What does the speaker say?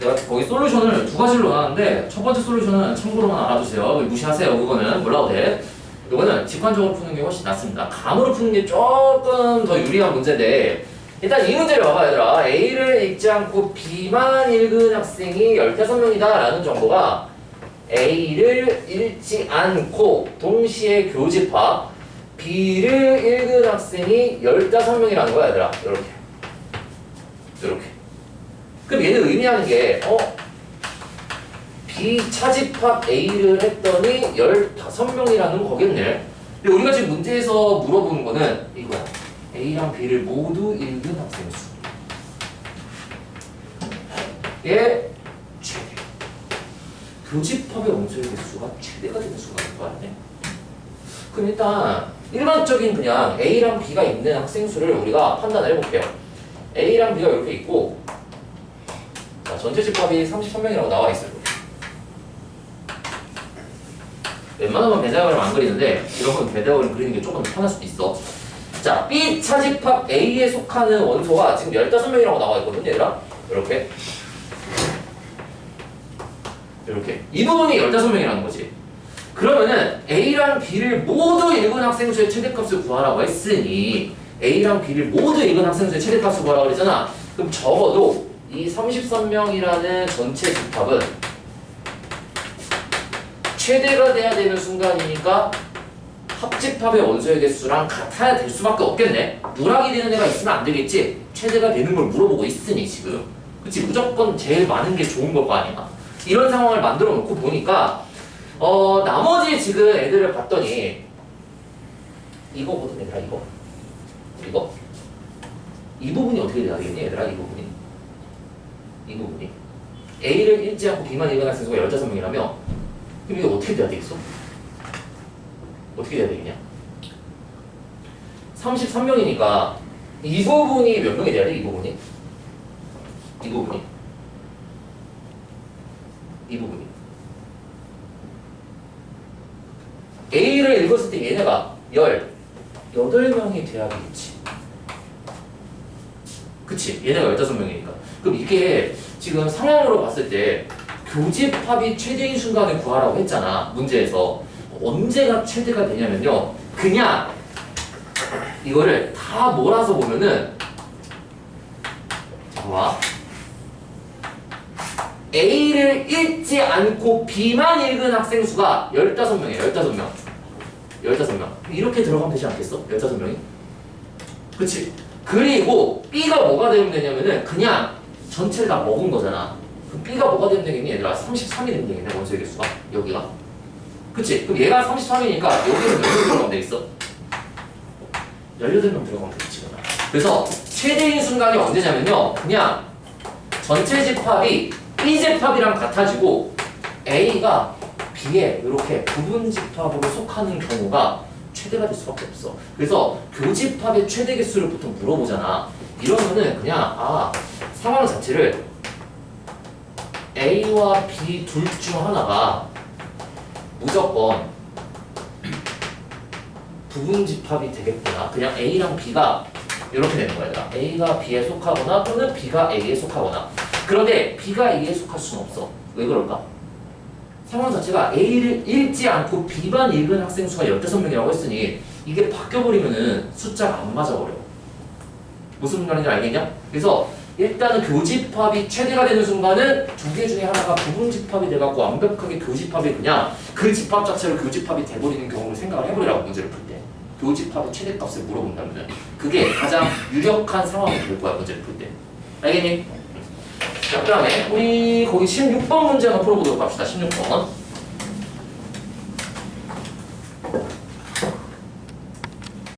내가 거기 솔루션을 두 가지로 나눴는데 첫 번째 솔루션은 참고로만 알아두세요. 무시하세요. 그거는 몰라도 돼. 이거는 직관적으로 푸는 게 훨씬 낫습니다. 감으로 푸는 게 조금 더 유리한 문제인데 일단 이 문제를 봐봐 얘들아. A를 읽지 않고 B만 읽은 학생이 15명이다 라는 정보가 A를 읽지 않고 동시에 교집합 B를 읽은 학생이 15명이라는 거야 얘들아. 이렇게. 이렇게. 그럼 얘는 의미하는 게 어? B 차집합 A를 했더니 15명이라는 거겠네. 근데 우리가 지금 문제에서 물어보는 거는 이거야. A랑 B를 모두 읽은 학생의 수. 얘 최대. 교집합의 원소의 개수가 최대가 되는 수가 있거 아니네. 그럼 일단 일반적인 그냥 A랑 B가 있는 학생 수를 우리가 판단을 해볼게요. A랑 B가 이렇게 있고 자, 전체 집합이 33명이라고 나와 있어요. 웬만하면 배다그램 안 그리는데 이런 건 배다그램 그리는 게 조금 편할 수도 있어. 자, B 차집합 A에 속하는 원소가 지금 15명이라고 나와 있거든요, 얘들아. 이렇게. 이렇게. 이 부분이 15명이라는 거지. 그러면은 A랑 B를 모두 읽은 학생 수의 최대값을 구하라고 했으니 A랑 B를 모두 읽은 학생 수의 최대값을 구하라고 그랬잖아. 그럼 적어도 이 33명이라는 전체 집합은 최대가 돼야 되는 순간이니까 합집합의 원소의 개수랑 같아야 될 수밖에 없겠네. 누락이 되는 애가 있으면 안 되겠지. 최대가 되는 걸 물어보고 있으니 지금. 그치 무조건 제일 많은 게 좋은 걸 거 아니야. 이런 상황을 만들어 놓고 보니까 어 나머지 지금 애들을 봤더니 이거거든 얘들아 이거 이거 이 부분이 어떻게 돼야 되겠니 얘들아 이 부분이 이 부분이 A를 읽지 않고 B만 학생 수가 15명이라면 그럼 이게 어떻게 돼야 되겠어? 어떻게 돼야 되겠냐? 33명이니까 이 부분이 몇 명이 돼야 돼? 이 부분이? 이 부분이? 이 부분이 A를 읽었을 때 얘네가 18명이 돼야 되겠지 그치? 얘네가 15명이니까 그럼 이게 지금 상황으로 봤을 때 교집합이 최대인 순간을 구하라고 했잖아 문제에서 언제가 최대가 되냐면요 그냥 이거를 다 몰아서 보면은 잠깐만 A를 읽지 않고 B만 읽은 학생 수가 15명이에요 15명 15명 이렇게 들어가면 되지 않겠어? 15명이? 그치? 그리고 B가 뭐가 되면 되냐면은 그냥 전체를 다 먹은 거잖아 그럼 B가 뭐가 되면 되겠니 얘들아? 33이 되면 되겠네 원소의 개수가 여기가 그치? 그럼 얘가 33이니까 여기는 몇명 들어가면 되겠어? 18명 들어가면 되겠지 그러면. 그래서 최대인 순간이 언제냐면요 그냥 전체 집합이 B 집합이랑 같아지고 A가 B에 이렇게 부분 집합으로 속하는 경우가 최대가 될 수밖에 없어. 그래서 교집합의 최대 개수를 보통 물어보잖아. 이러면은 그냥 아 상황 자체를 A와 B 둘 중 하나가 무조건 부분 집합이 되겠구나. 그냥 A랑 B가 이렇게 되는 거야. 얘들아. A가 B에 속하거나 또는 B가 A에 속하거나. 그런데 B가 A에 속할 수는 없어. 왜 그럴까? 상황 자체가 A를 읽지 않고 B만 읽은 학생 수가 15명이라고 했으니 이게 바뀌어버리면은 숫자가 안 맞아버려. 무슨 말인지 알겠냐? 그래서 일단은 교집합이 최대가 되는 순간은 두 개 중에 하나가 부분 집합이 돼갖고 완벽하게 교집합이 그냥 그 집합 자체로 교집합이 돼버리는 경우를 생각을 해버리라고 문제를 풀 때. 교집합의 최대값을 물어본다면 그게 가장 유력한 상황이 될 거야 문제를 풀 때. 알겠니? 자, 그 다음에 우리 거기 16번 문제 한번 풀어보도록 합시다. 16번.